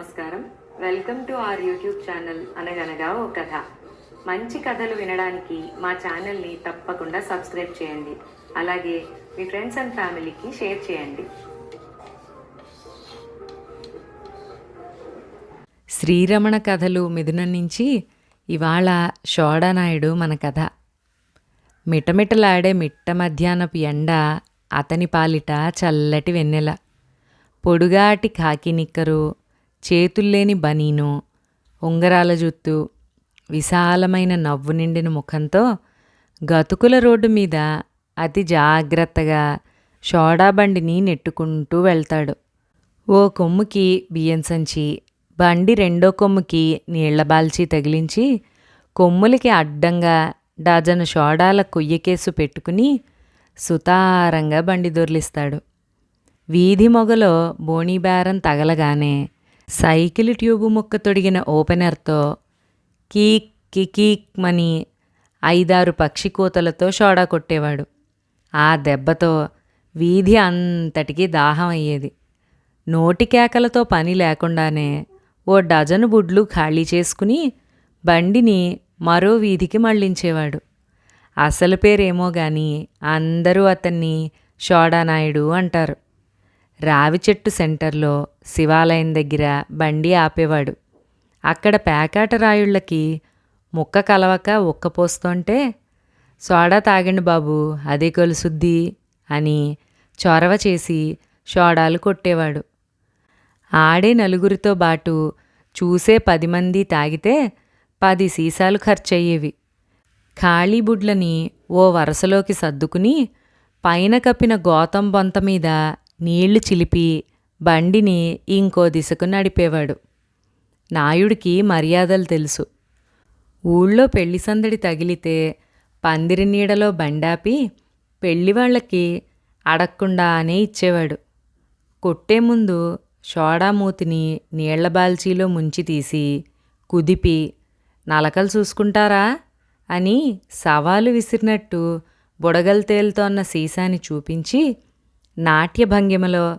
నమస్కారం. Welcome to our YouTube channel అనగనగా ఓ కథ. మంచి కథలు వినడానికి మా ఛానల్ని తప్పకుండా సబ్స్క్రైబ్ చేయండి. అలాగే మీ ఫ్రెండ్స్ అండ్ ఫ్యామిలీకి షేర్ చేయండి. శ్రీరమణ కథలు మిథునం నుంచి ఇవాళ షోడనాయుడు మన కథ. మిటమిటలాడే మిట్ట మధ్యాహ్నపు ఎండ అతని పాలిట చల్లటి వెన్నెల. పొడుగాటి కాకి నిక్కరు చేతుల్లేని బనీను ఉంగరాల జుత్తు విశాలమైన నవ్వు నిండిన ముఖంతో గతుకుల రోడ్డు మీద అతి జాగ్రత్తగా షోడా బండిని నెట్టుకుంటూ వెళ్తాడు. ఓ కొమ్ముకి బియ్యం సంచి బండి రెండో కొమ్ముకి నీళ్ళ బాల్చి తగిలించి కొమ్ములకి అడ్డంగా డజను షోడాల కొయ్యకేసు పెట్టుకుని సుతారంగా బండి దొర్లిస్తాడు. వీధి మొగలో బోణీబేరం తగలగానే సైకిల్ ట్యూబు ముక్క తొడిగిన ఓపెనర్తో కీక్ కికీక్ మని ఐదారు పక్షి కూతలతో షోడా కొట్టేవాడు. ఆ దెబ్బతో వీధి అంతటికీ దాహం అయ్యేది. నోటి కేకలతో పని లేకుండానే ఓ డజను బుడ్లు ఖాళీ చేసుకుని బండిని మరో వీధికి మళ్ళించేవాడు అసలు పేరేమో గాని అందరూ అతన్ని షోడానాయుడు అంటారు. రావి చెట్టు సెంటర్లో శివాలయం దగ్గర బండి ఆపేవాడు. అక్కడ పేకాట రాయుళ్ళకి ముక్క కలవక ఉక్కపోస్తుంటే సోడా తాగండి బాబు అదే కొలుసుద్ది అని చొరవ చేసి షోడాలు కొట్టేవాడు. ఆడే నలుగురితో బాటు చూసే పది మంది తాగితే పది సీసాలు ఖర్చయ్యేవి. ఖాళీ బుడ్లని ఓ వరసలోకి సర్దుకుని పైన కప్పిన గోతం బొంత మీద నీళ్ళు చిలిపి బండిని ఇంకో దిశకు నడిపేవాడు. నాయుడికి మర్యాదలు తెలుసు. ఊళ్ళో పెళ్ళి సందడి తగిలితే పందిరి నీడలో బండాపి పెళ్ళివాళ్ళకి అడగకుండానే ఇచ్చేవాడు. కొట్టే ముందు షోడామూతిని నీళ్ళ బాల్చీలో ముంచి తీసి కుదిపి నలకలు చూసుకుంటారా? అని సవాలు విసిరినట్టు బుడగలు తేలుతోన్న సీసాని చూపించి నాట్య భంగిమలో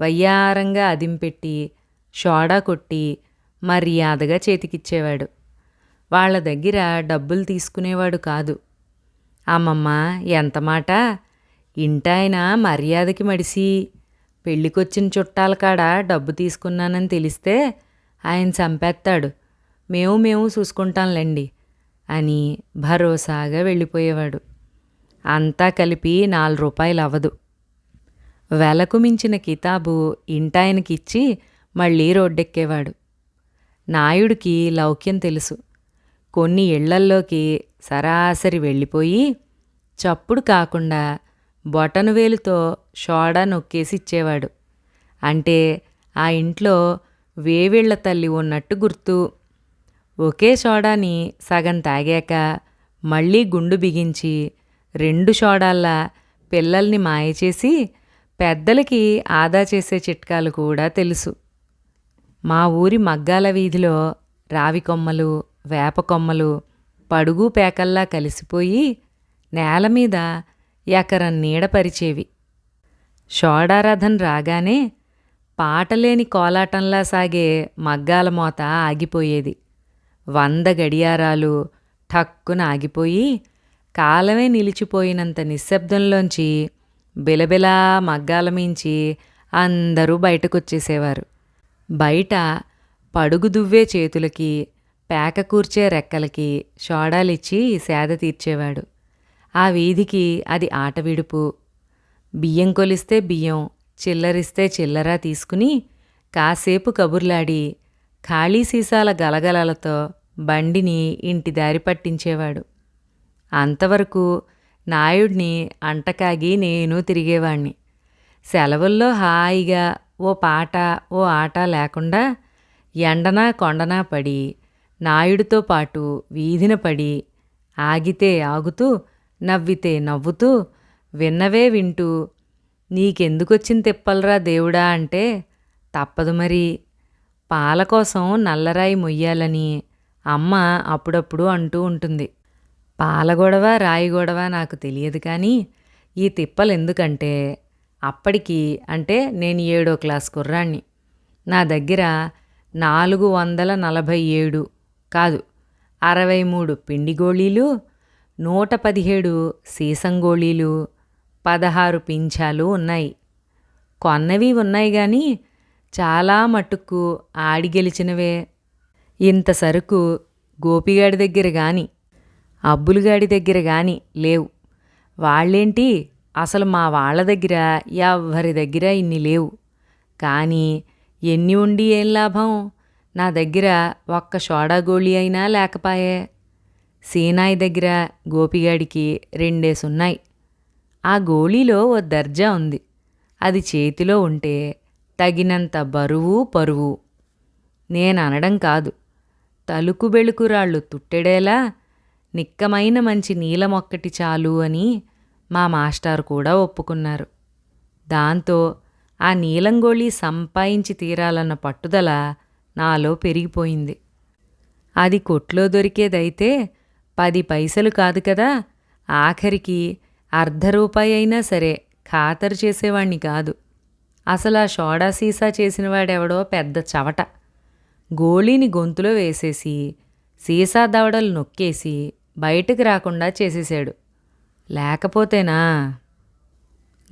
వయ్యారంగా అదింపెట్టి షోడా కొట్టి మర్యాదగా చేతికిచ్చేవాడు. వాళ్ళ దగ్గర డబ్బులు తీసుకునేవాడు కాదు. అమ్మమ్మ ఎంత మాట? ఇంటాయన మర్యాదకి మడిసి పెళ్ళికొచ్చిన చుట్టాల కాడ డబ్బు తీసుకున్నానని తెలిస్తే ఆయన చంపేస్తాడు మేము మేము చూసుకుంటాంలేండి అని భరోసాగా వెళ్ళిపోయేవాడు. అంతా కలిపి నాలుగు రూపాయలు అవ్వదు వెలకు మించిన కితాబు ఇంటాయనకిచ్చి మళ్ళీ రోడ్డెక్కేవాడు. నాయుడికి లౌక్యం తెలుసు. కొన్ని ఇళ్ళల్లోకి సరాసరి వెళ్ళిపోయి చప్పుడు కాకుండా బొటను వేలుతో షోడా నొక్కేసి ఇచ్చేవాడు అంటే ఆ ఇంట్లో వేవిళ్ళ తల్లి ఉన్నట్టు గుర్తు. ఒకే షోడాని సగం తాగాక మళ్ళీ గుండు బిగించి రెండు షోడాల్లా పిల్లల్ని మాయచేసి పెద్దలకి ఆదా చేసే చిట్కాలు కూడా తెలుసు. మా ఊరి మగ్గాల వీధిలో రావి కొమ్మలు వేప కొమ్మలు పడుగు పేకల్లా కలిసిపోయి నేల మీద ఎకరం నీడపరిచేవి షోడారథం రాగానే పాటలేని కోలాటంలా సాగే మగ్గాల మోత ఆగిపోయేది. వంద గడియారాలు ఠక్కున ఆగిపోయి కాలమే నిలిచిపోయినంత నిశ్శబ్దంలోంచి బిలబిలా మగ్గాలమించి అందరూ బయటకొచ్చేసేవారు. బయట పడుగు దువ్వే చేతులకి పేక కూర్చే రెక్కలకి షోడాలిచ్చి సేద తీర్చేవాడు. ఆ వీధికి అది ఆట విడుపు. బియ్యం కొలిస్తే బియ్యం చిల్లరిస్తే చిల్లర తీసుకుని కాసేపు కబుర్లాడి ఖాళీ సీసాల గలగలలతో బండిని ఇంటి దారి పట్టించేవాడు. అంతవరకు నాయుడిని అంటకాగి నేను తిరిగేవాణ్ణి. సెలవుల్లో హాయిగా ఓ పాట ఓ ఆట లేకుండా ఎండనా కొండనా పడి నాయుడితో పాటు వీధిన పడి ఆగితే ఆగుతూ నవ్వితే నవ్వుతూ విన్నవే వింటూ నీకెందుకొచ్చిన తిప్పలరా దేవుడా అంటే తప్పదు మరి. పాల కోసం నల్లరాయి మొయ్యాలని అమ్మ అప్పుడప్పుడు అంటూ ఉంటుంది. పాల గొడవ రాయి గొడవ నాకు తెలియదు కానీ ఈ తిప్పలు ఎందుకంటే అప్పటికి అంటే నేను ఏడో క్లాస్ కుర్రాణ్ణి. నా దగ్గర నాలుగు వందల నలభై ఏడు కాదు అరవై మూడు పిండి గోళీలు నూట పదిహేడు సీసం గోళీలు పదహారు పింఛాలు ఉన్నాయి. కొన్నవి ఉన్నాయి కానీ చాలా మట్టుకు ఆడి గెలిచినవే. ఇంత సరుకు గోపిగాడి దగ్గర కానీ అబ్బులుగాడి దగ్గర గాని లేవు. వాళ్ళేంటి? అసలు మా వాళ్ళ దగ్గర ఎవ్వరి దగ్గర ఇన్ని లేవు. కానీ ఎన్ని ఉండి ఏం లాభం? నా దగ్గర ఒక్క సోడా గోళీ అయినా లేకపాయే. సీనాయి దగ్గర గోపిగాడికి రెండేసున్నాయి. ఆ గోళీలో ఓ దర్జా ఉంది. అది చేతిలో ఉంటే తగినంత బరువు పరువు. నేననడం కాదు. తలుకు బెళుకురాళ్ళు తుట్టెడేలా నిక్కమైన మంచి నీలమొక్కటి చాలు అని మా మాస్టారు కూడా ఒప్పుకున్నారు. దాంతో ఆ నీలంగోళి సంపాయించి తీరాలన్న పట్టుదల నాలో పెరిగిపోయింది. అది కొట్లో దొరికేదైతే పది పైసలు కాదు కదా ఆఖరికి అర్ధ రూపాయి అయినా సరే ఖాతరు చేసేవాణ్ణి కాదు. అసలు ఆ సోడా సీసా చేసినవాడెవడో పెద్ద చవట. గోళీని గొంతులో వేసేసి సీసా దవడలు నొక్కేసి బయటకు రాకుండా చేసేశాడు లేకపోతేనా?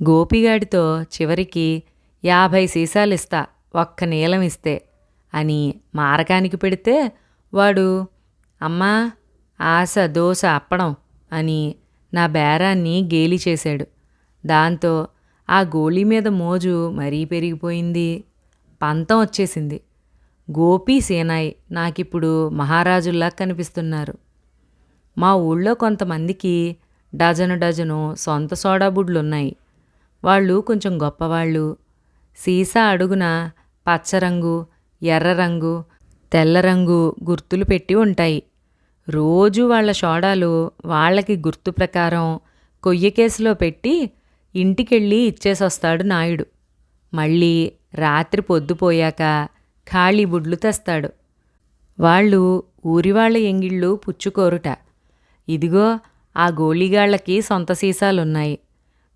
గోపిగాడితో చివరికి యాభై సీసాలిస్తా ఒక్క నీలం ఇస్తే అని మారకానికి పెడితే వాడు అమ్మా ఆశ దోశ అప్పడం అని నా బేరాన్ని గేలి చేశాడు. దాంతో ఆ గోళీ మీద మోజు మరీ పెరిగిపోయింది. పంతం వచ్చేసింది. గోపి సేనాయ్ నాకిప్పుడు మహారాజుల్లా కనిపిస్తున్నారు. మా ఊళ్ళో కొంతమందికి డజను డజను సొంత సోడా బుడ్లున్నాయి. వాళ్ళు కొంచెం గొప్పవాళ్ళు. సీసా అడుగున పచ్చరంగు ఎర్ర రంగు తెల్ల రంగు గుర్తులు పెట్టి ఉంటాయి. రోజు వాళ్ళ సోడాలు వాళ్ళకి గుర్తు ప్రకారం కొయ్య కేసులో పెట్టి ఇంటికెళ్ళి ఇచ్చేసొస్తాడు నాయుడు. మళ్ళీ రాత్రి పొద్దుపోయాక ఖాళీ బుడ్లు తెస్తాడు. వాళ్ళు ఊరివాళ్ళ ఎంగిళ్ళు పుచ్చుకోరుట. ఇదిగో ఆ గోళీగాళ్ళకి సొంత సీసాలున్నాయి.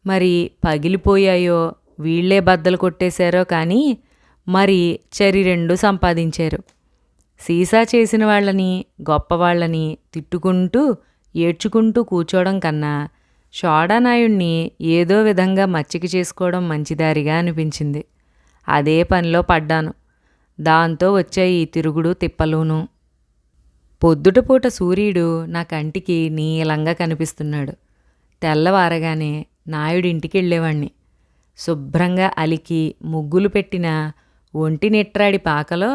మరి పగిలిపోయాయో వీళ్ళే బద్దలు కొట్టేశారో కానీ మరి చరి రెండు సంపాదించారు. సీసా చేసిన వాళ్ళని గొప్పవాళ్ళని తిట్టుకుంటూ ఏడ్చుకుంటూ కూర్చోవడం కన్నా షోడానాయుణ్ణి ఏదో విధంగా మచ్చిక చేసుకోవడం మంచిదారిగా అనిపించింది. అదే పనిలో పడ్డాను. దాంతో వచ్చాయి ఈ తిరుగుడు తిప్పలును. పొద్దుటపూట సూర్యుడు నా కంటికి నీలంగా కనిపిస్తున్నాడు. తెల్లవారగానే నాయుడు ఇంటికి వెళ్ళేవాణ్ణి శుభ్రంగా అలికి ముగ్గులు పెట్టిన ఒంటి నిట్రాడి పాకలో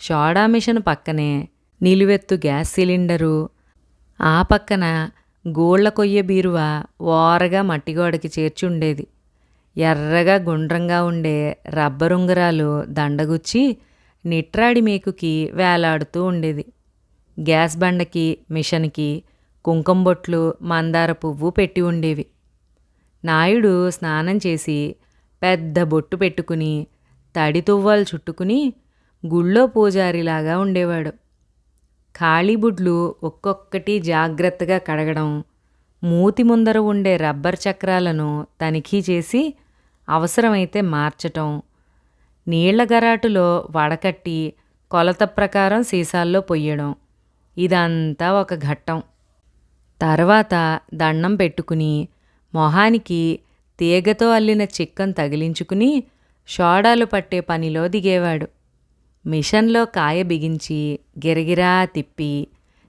షోడా మిషన్ పక్కనే నిలువెత్తు గ్యాస్ సిలిండరు ఆ పక్కన గోళ్ళ కొయ్య బీరువ ఓరగా మట్టిగోడకి చేర్చి ఉండేది ఎర్రగా గుండ్రంగా ఉండే రబ్బరుంగరాలు దండగుచ్చి నిట్రాడి మేకుకి వేలాడుతూ ఉండేది. గ్యాస్ బండకి మిషన్కి కుంకుమ బొట్లు మందార పువ్వు పెట్టి ఉండేవి. నాయుడు స్నానం చేసి పెద్ద బొట్టు పెట్టుకుని తడి తువ్వాలు చుట్టుకుని గుళ్ళో పూజారిలాగా ఉండేవాడు. ఖాళీబుడ్లు ఒక్కొక్కటి జాగ్రత్తగా కడగడం మూతి ముందర ఉండే రబ్బర్ చక్రాలను తనిఖీ చేసి అవసరమైతే మార్చటం నీళ్ళ గరాటులో వడకట్టి కొలత ప్రకారం సీసాల్లో పొయ్యడం. ఇదంతా ఒక ఘట్టం. తర్వాత దండం పెట్టుకుని మొహానికి తీగతో అల్లిన చిక్కం తగిలించుకుని షోడాలు పట్టే పనిలో దిగేవాడు. మిషన్లో కాయ బిగించి గిరగిరా తిప్పి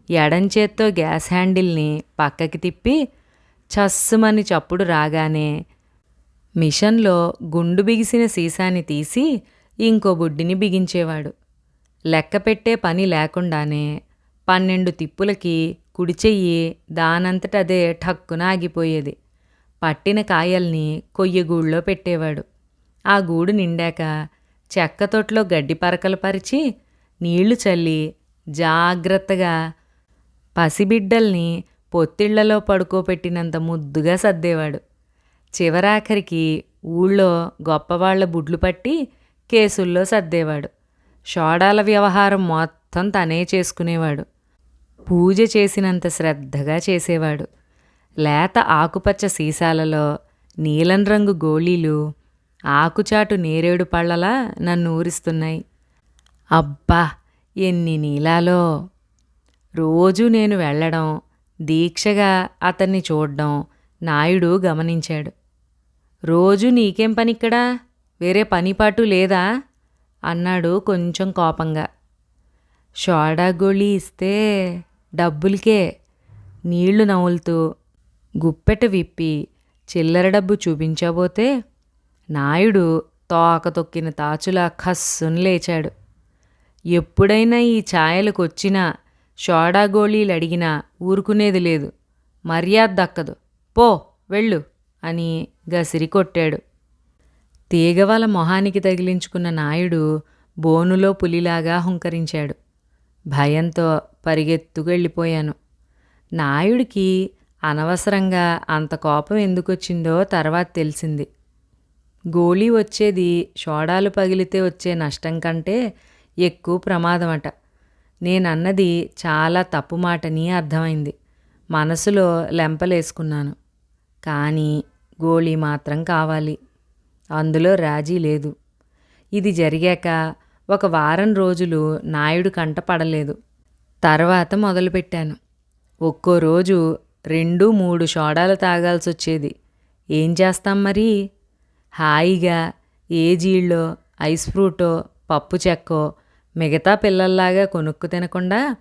ఎడంచేత్తో గ్యాస్ హ్యాండిల్ని పక్కకి తిప్పి చస్సుమని చప్పుడు రాగానే మిషన్లో గుండు బిగిసిన సీసాని తీసి ఇంకో బుడ్డిని బిగించేవాడు. లెక్క పెట్టే పని లేకుండానే పన్నెండు తిప్పులకి కుడిచెయ్యి దానంతటదే ఠక్కున ఆగిపోయేది. పట్టిన కాయల్ని కొయ్యగూళ్ళో పెట్టేవాడు. ఆ గూడు నిండాక చెక్క తొట్లో గడ్డి పరకలు పరిచి నీళ్ళు చల్లి జాగ్రత్తగా పసిబిడ్డల్ని పొత్తిళ్ళలో పడుకోపెట్టినంత ముద్దుగా సర్దేవాడు. చివరాఖరికి ఊళ్ళో గొప్పవాళ్ళ బుడ్లు పట్టి కేసుల్లో సర్దేవాడు. షోడాల వ్యవహారం మొత్తం తనే చేసుకునేవాడు. పూజ చేసినంత శ్రద్ధగా చేసేవాడు. లేత ఆకుపచ్చ సీసాలలో నీలం రంగు గోళీలు ఆకుచాటు నేరేడు పళ్ళలా నన్ను ఊరిస్తున్నాయి. అబ్బా ఎన్ని నీలాలో! రోజు నేను వెళ్ళడం దీక్షగా అతన్ని చూడడం నాయుడు గమనించాడు. రోజు నీకేం పనిక్కడా? వేరే పనిపాటు లేదా? అన్నాడు కొంచెం కోపంగా. షోడా గోళీ ఇస్తే డబ్బులకే నీళ్ళు నవ్వులుతూ గుప్పెట విప్పి చిల్లర డబ్బు చూపించబోతే నాయుడు తోక తొక్కిన తాచులా ఖస్సును లేచాడు. ఎప్పుడైనా ఈ ఛాయలకు వచ్చినా షోడా గోళీలు అడిగినా ఊరుకునేది లేదు. మర్యాద దక్కదు. పో వెళ్ళు అని గసిరి కొట్టాడు. తీగవల మొహానికి తగిలించుకున్న నాయుడు బోనులో పులిలాగా హుంకరించాడు. భయంతో పరిగెత్తుకు వెళ్ళిపోయాను నాయుడికి అనవసరంగా అంత కోపం ఎందుకొచ్చిందో తర్వాత తెలిసింది. గోళీ వచ్చేది షోడాలు పగిలితే వచ్చే నష్టం కంటే ఎక్కువ ప్రమాదమట. నేనన్నది చాలా తప్పు మాటని అర్థమైంది. మనసులో లెంపలేసుకున్నాను. కానీ గోళీ మాత్రం కావాలి. అందులో రాజీ లేదు. ఇది జరిగాక ఒక వారం రోజులు నాయుడు కంట పడలేదు. తర్వాత మొదలుపెట్టాను. ఒక్కో రోజు రెండు మూడు సోడాలు తాగాల్సి వచ్చేది ఏం చేస్తాం మరి? హాయిగా ఏ జీళ్ళో ఐస్ ఫ్రూటో పప్పు చెక్కో మిగతా పిల్లల్లాగా కొనుక్కు తినకుండా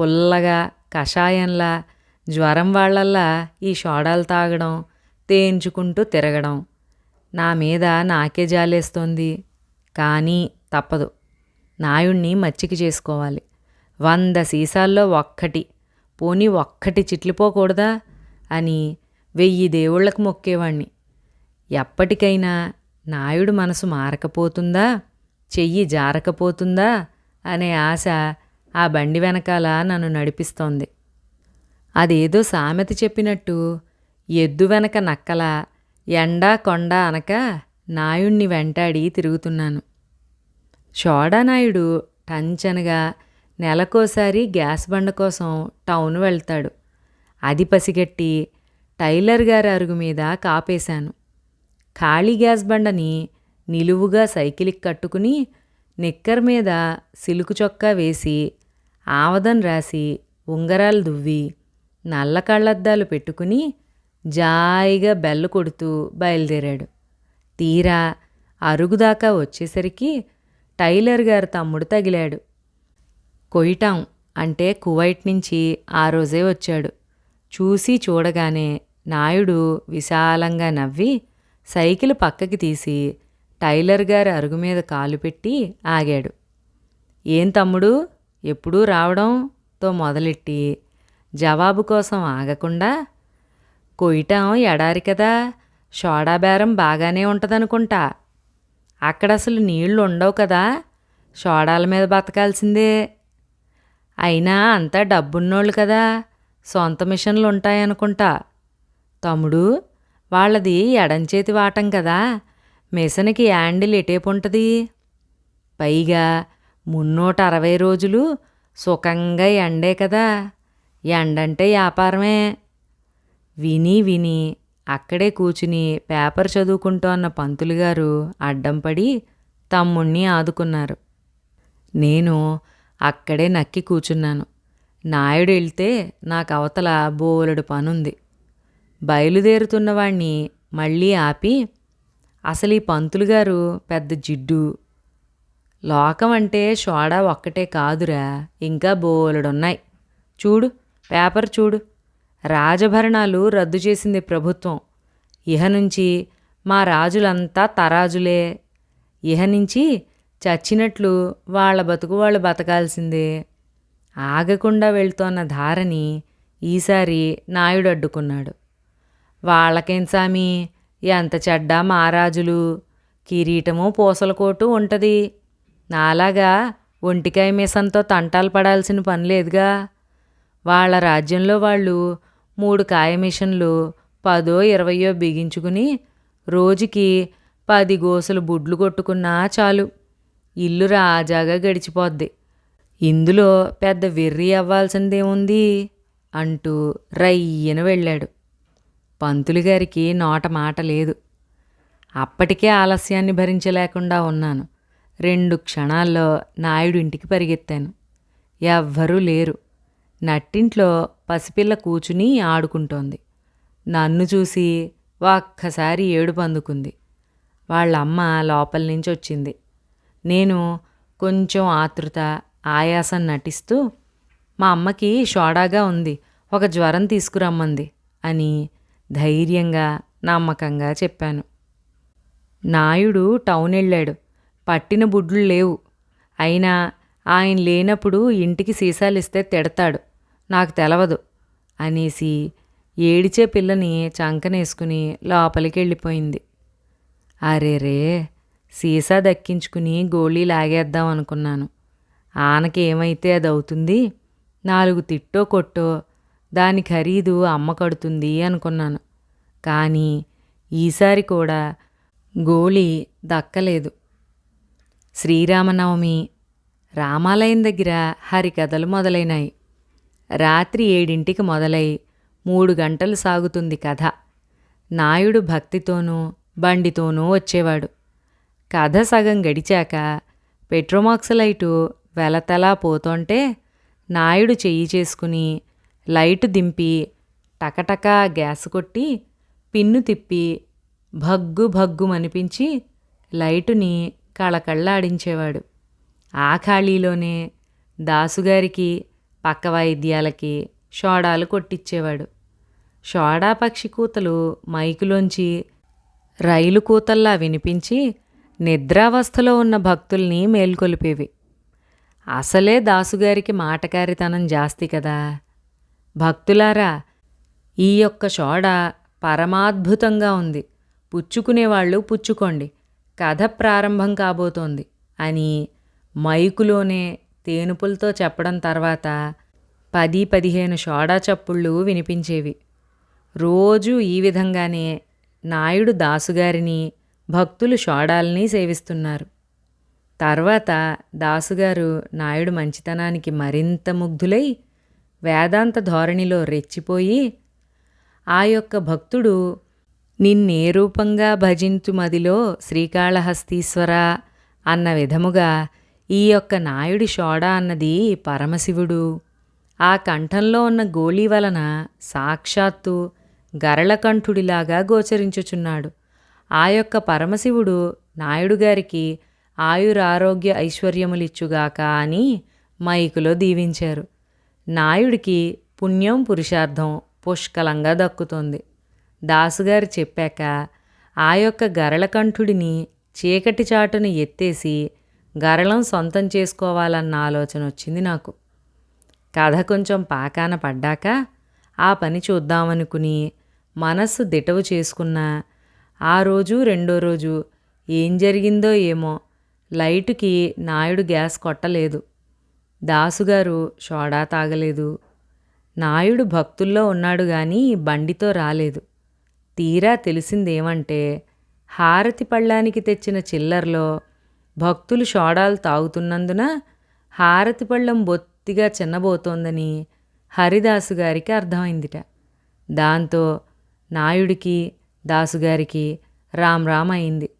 పుల్లగా కషాయంలా జ్వరం వాళ్ళల్లా ఈ సోడాలు తాగడం తేంచుకుంటూ తిరగడం. నా మీద నాకే జాలేస్తోంది. కానీ తప్పదు. నాయుణ్ణి మచ్చిక చేసుకోవాలి. వంద సీసాల్లో ఒక్కటి. పోనీ ఒక్కటి చిట్లిపోకూడదా అని వెయ్యి దేవుళ్ళకు మొక్కేవాణ్ణి. ఎప్పటికైనా నాయుడు మనసు మారకపోతుందా? చెయ్యి జారకపోతుందా? అనే ఆశ ఆ బండి వెనకాల నన్ను నడిపిస్తోంది. అదేదో సామెత చెప్పినట్టు ఎద్దు వెనక నక్కల ఎండా కొండ అనక నాయుణ్ణి వెంటాడి తిరుగుతున్నాను. షోడానాయుడు టంచనగా నెలకోసారి గ్యాస్ బండ కోసం టౌన్ వెళ్తాడు. అది పసిగట్టి టైలర్ గారి అరుగు మీద కాపేశాను. ఖాళీ గ్యాస్ బండని నిలువుగా సైకిల్కి కట్టుకుని నిక్కర్ మీద సిలుకు చొక్కా వేసి ఆవదం రాసి ఉంగరాలు దువ్వి నల్ల కళ్ళద్దాలు పెట్టుకుని జాయిగా బెల్ల కొడుతూ బయలుదేరాడు. తీరా అరుగుదాకా వచ్చేసరికి టైలర్ గారు తమ్ముడు తగిలాడు. కొయిటాం అంటే కువైట్ నుంచి ఆ రోజే వచ్చాడు. చూసి చూడగానే నాయుడు విశాలంగా నవ్వి సైకిల్ పక్కకి తీసి టైలర్ గారి అరుగు మీద కాలు పెట్టి ఆగాడు. ఏం తమ్ముడు? ఎప్పుడూ రావడంతో మొదలెట్టి జవాబు కోసం ఆగకుండా? కొయ్యటం ఎడారి కదా సోడా బేరం బాగానే ఉంటుందనుకుంటా. అక్కడ అసలు నీళ్ళు ఉండవు కదా సోడాల మీద బతకాల్సిందే. అయినా అంతా డబ్బున్నోళ్ళు కదా. సొంత మిషన్లు ఉంటాయనుకుంటా తమ్ముడు వాళ్ళది ఎడంచేతి వాటం కదా. మిషన్కి యాండిల్ ఎటేపు ఉంటుంది పైగా మున్నూట అరవై రోజులు సుఖంగా ఎండే కదా. ఎండంటే వ్యాపారమే విని విని అక్కడే కూచుని పేపర్ చదువుకుంటోన్న పంతులు గారు అడ్డం పడి తమ్ముణ్ణి ఆదుకున్నారు. నేను అక్కడే నక్కి కూచున్నాను. నాయుడు వెళ్తే నాకు అవతల బోలెడు పనుంది. బయలుదేరుతున్నవాణ్ణి మళ్ళీ ఆపి అసలు ఈ పంతులు గారు పెద్ద జిడ్డు. లోకం అంటే షోడా ఒక్కటే కాదురా ఇంకా బోలెడున్నాయి. చూడు పేపర్ చూడు. రాజభరణాలు రద్దు చేసింది ప్రభుత్వం. ఇహ నుంచి మా రాజులంతా తరాజులే. ఇహ నుంచి చచ్చినట్లు వాళ్ళ బతుకు వాళ్ళు బతకాల్సిందే. ఆగకుండా వెళ్తోన్న ధారని ఈసారి నాయుడు అడ్డుకున్నాడు. వాళ్ళకేం సామి? ఎంత చెడ్డ మహారాజులు. కిరీటము పూసలకోటు ఉంటుంది. నాలాగా ఒంటికాయ మీసంతో తంటాలు పడాల్సిన పని లేదుగా. వాళ్ళ రాజ్యంలో వాళ్ళు మూడు కాయ మిషన్లు పదో ఇరవయో బిగించుకుని రోజుకి పది గోసలు బుడ్లు కొట్టుకున్నా చాలు. ఇల్లు రాజాగా గడిచిపోద్ది. ఇందులో పెద్ద వెర్రి అవ్వాల్సిందేముంది? అంటూ రయ్యన వెళ్ళాడు. పంతులు గారికి నోట మాట లేదు. అప్పటికే ఆలస్యాన్ని భరించలేకుండా ఉన్నాను. రెండు క్షణాల్లో నాయుడు ఇంటికి పరిగెత్తాను. ఎవ్వరూ లేరు. నట్టింట్లో పసిపిల్ల కూచుని ఆడుకుంటోంది. నన్ను చూసి ఒక్కసారి ఏడుపు అందుకుంది. వాళ్ళ అమ్మ లోపల నుంచి వచ్చింది. నేను కొంచెం ఆతృత ఆయాసం నటిస్తూ మా అమ్మకి షోడాగా ఉంది ఒక జ్వరం తీసుకురమ్మంది అని ధైర్యంగా నమ్మకంగా చెప్పాను. నాయుడు టౌన్ వెళ్ళాడు పట్టిన బుడ్లు లేవు. అయినా ఆయన లేనప్పుడు ఇంటికి సీసాలు ఇస్తే తిడతాడు. నాకు తెలవదు అనేసి ఏడిచే పిల్లని చంకనేసుకుని లోపలికి వెళ్ళిపోయింది అరేరే! సీసా దక్కించుకుని గోళీ లాగేద్దాం అనుకున్నాను. ఆనకి ఏమైతే అది అవుతుంది? నాలుగు తిట్టో కొట్టో దాని ఖరీదు అమ్మ కడుతుంది అనుకున్నాను. కానీ ఈసారి కూడా గోళీ దక్కలేదు. శ్రీరామనవమి రామాలయం దగ్గర హరికథలు మొదలైనాయి. రాత్రి ఏడింటికి మొదలై మూడు గంటలు సాగుతుంది కథ. నాయుడు భక్తితోనూ బండితోనూ వచ్చేవాడు. కథ సగం గడిచాక పెట్రోమాక్స్ లైటు వెలతలా పోతుంటే నాయుడు చెయ్యి చేసుకుని లైటు దింపి టకటకా గ్యాస్ కొట్టి పిన్ను తిప్పి భగ్గు భగ్గుమనిపించి లైటుని కళకళ్ళాడించేవాడు ఆ ఖాళీలోనే దాసుగారికి పక్క వాయిద్యాలకి షోడాలు కొట్టించేవాడు షోడా పక్షి కూతలు మైకులోంచి రైలు కూతల్లా వినిపించి నిద్రావస్థలో ఉన్న భక్తుల్ని మేల్కొలిపేవి. అసలే దాసుగారికి మాటకారితనం జాస్తి కదా. భక్తులారా ఈ యొక్క షోడ పరమాద్భుతంగా ఉంది. పుచ్చుకునేవాళ్ళు పుచ్చుకోండి. కథ ప్రారంభం కాబోతోంది అని మైకులోనే తేనుపులతో చెప్పడం తర్వాత పది పదిహేను షోడా చప్పుళ్ళు వినిపించేవి. రోజు ఈ విధంగానే నాయుడు దాసుగారిని భక్తులు షోడాల్ని సేవిస్తున్నారు. తర్వాత దాసుగారు నాయుడు మంచితనానికి మరింత ముగ్ధులై వేదాంత ధోరణిలో రెచ్చిపోయి ఆ యొక్క భక్తుడు నిన్నే రూపంగా భజించు మదిలో శ్రీకాళహస్తీశ్వర అన్న విధముగా ఈ యొక్క నాయుడి షోడ అన్నది పరమశివుడు. ఆ కంఠంలో ఉన్న గోళీ వలన సాక్షాత్తు గరళకంఠుడిలాగా గోచరించుచున్నాడు. ఆ యొక్క పరమశివుడు నాయుడు గారికి ఆయురారోగ్య ఐశ్వర్యములిచ్చుగాక అని మైకులో దీవించారు. నాయుడికి పుణ్యం పురుషార్థం పుష్కలంగా దక్కుతోంది. దాసుగారు చెప్పాక ఆ యొక్క గరళకంఠుడిని చీకటి చాటును ఎత్తేసి గరళం సొంతం చేసుకోవాలన్న ఆలోచన వచ్చింది నాకు. కథ కొంచెం పాకాన పడ్డాక ఆ పని చూద్దామనుకుని మనస్సు దిటవు చేసుకున్నా ఆ రోజు రెండో రోజు ఏం జరిగిందో ఏమో. లైటుకి నాయుడు గ్యాస్ కొట్టలేదు. దాసుగారు సోడా తాగలేదు. నాయుడు భక్తుల్లో ఉన్నాడు గాని బండితో రాలేదు. తీరా తెలిసిందేమంటే హారతి పళ్ళానికి తెచ్చిన చిల్లర్లో భక్తులు సోడాలు తాగుతున్నందున హారతి పళ్ళం బొత్తిగా చిన్నబోతోందని హరిదాసు గారికి అర్థమైందిట. దాంతో నాయుడికి దాసుగారికి రామ్ రామ్ అయింది.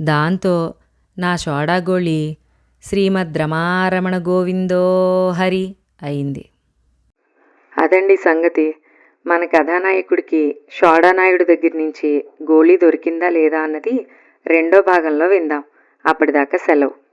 దాంతో నా షోడాగోళి శ్రీమద్ రమారమణ గోవిందో హరి అయింది. అదండి సంగతి. మన కథానాయకుడికి షోడానాయుడు దగ్గర నుంచి గోళీ దొరికిందా లేదా అన్నది రెండో భాగంలో విందాం. అప్పటిదాకా సెలవు.